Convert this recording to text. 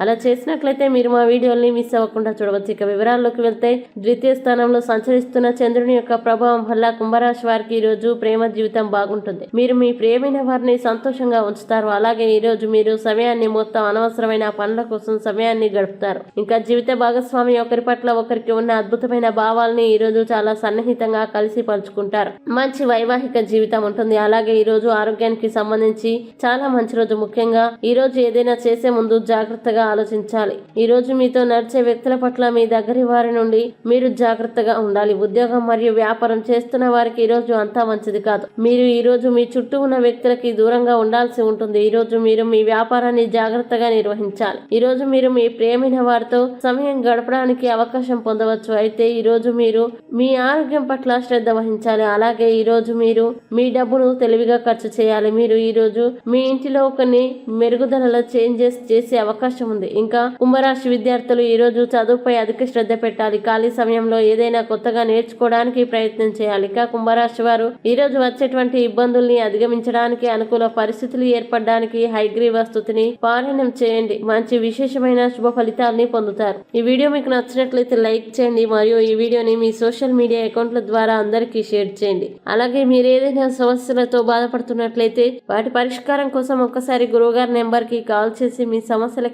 అలా చేసినట్లయితే మీరు మా వీడియోల్ని మిస్ అవ్వకుండా చూడవచ్చు. ఇక వివరాల్లోకి వెళ్తే ద్వితీయ స్థానంలో సంచరిస్తున్న చంద్రుని యొక్క ప్రభావం వల్ల కుంభరాశి వారికి ఈ రోజు ప్రేమ జీవితం బాగుంటుంది. మీరు మీ ప్రేమైన వారిని సంతోషంగా ఉంచుతారు. అలాగే ఈరోజు మీరు సమయాన్ని మొత్తం అనవసరమైన పనుల కోసం సమయాన్ని గడుపుతారు. ఇంకా జీవిత భాగస్వామి ఒకరి పట్ల ఒకరికి ఉన్న అద్భుతమైన భావాల్ని ఈ రోజు చాలా సన్నిహితంగా కలిసి పంచుకుంటారు. మంచి వైవాహిక జీవితం ఉంటుంది. అలాగే ఈ రోజు ఆరోగ్యానికి సంబంధించి చాలా మంచి రోజు. ముఖ్యంగా ఈ రోజు ఏదైనా చేసే ముందు జాగ్రత్తగా ఆలోచించాలి. ఈ రోజు మీతో నడిచే వ్యక్తుల పట్ల మీ దగ్గరి వారి నుండి మీరు జాగ్రత్తగా ఉండాలి. ఉద్యోగం మరియు వ్యాపారం చేస్తున్న వారికి ఈరోజు అంతా మంచిది కాదు. మీరు ఈరోజు మీ చుట్టూ ఉన్న వ్యక్తులకి దూరంగా ఉండాల్సి ఉంటుంది. ఈరోజు మీరు మీ వ్యాపారాన్ని జాగ్రత్తగా నిర్వహించాలి. ఈ రోజు మీరు మీ ప్రేమైన వారితో సమయం గడపడానికి అవకాశం పొందవచ్చు. అయితే ఈరోజు మీరు మీ ఆరోగ్యం పట్ల శ్రద్ధ వహించాలి. అలాగే ఈరోజు మీరు మీ డబ్బును తెలివిగా ఖర్చు చేయాలి. మీరు ఈ రోజు మీ ఇంటిలో కొన్ని మెరుగుదలలో చేంజెస్ చేసే అవకాశం అవకాశం ఉంది. ఇంకా కుంభరాశి విద్యార్థులు ఈ రోజు చదువుపై అధిక శ్రద్ధ పెట్టాలి. ఖాళీ సమయంలో ఏదైనా కొత్తగా నేర్చుకోవడానికి ప్రయత్నం చేయాలి. ఇక కుంభరాశి వారు ఈ రోజు వచ్చేటువంటి ఇబ్బందుల్ని అధిగమించడానికి అనుకూల పరిస్థితులు ఏర్పడడానికి హైగ్రీవ స్థుతిని పారాయణం చేయండి. మంచి విశేషమైన శుభ ఫలితాలని పొందుతారు. ఈ వీడియో మీకు నచ్చినట్లయితే లైక్ చేయండి మరియు ఈ వీడియోని మీ సోషల్ మీడియా అకౌంట్ల ద్వారా అందరికీ షేర్ చేయండి. అలాగే మీరు ఏదైనా సమస్యలతో బాధపడుతున్నట్లయితే వాటి పరిష్కారం కోసం ఒక్కసారి గురువుగారి నెంబర్కి కాల్ చేసి మీ సమస్యలకి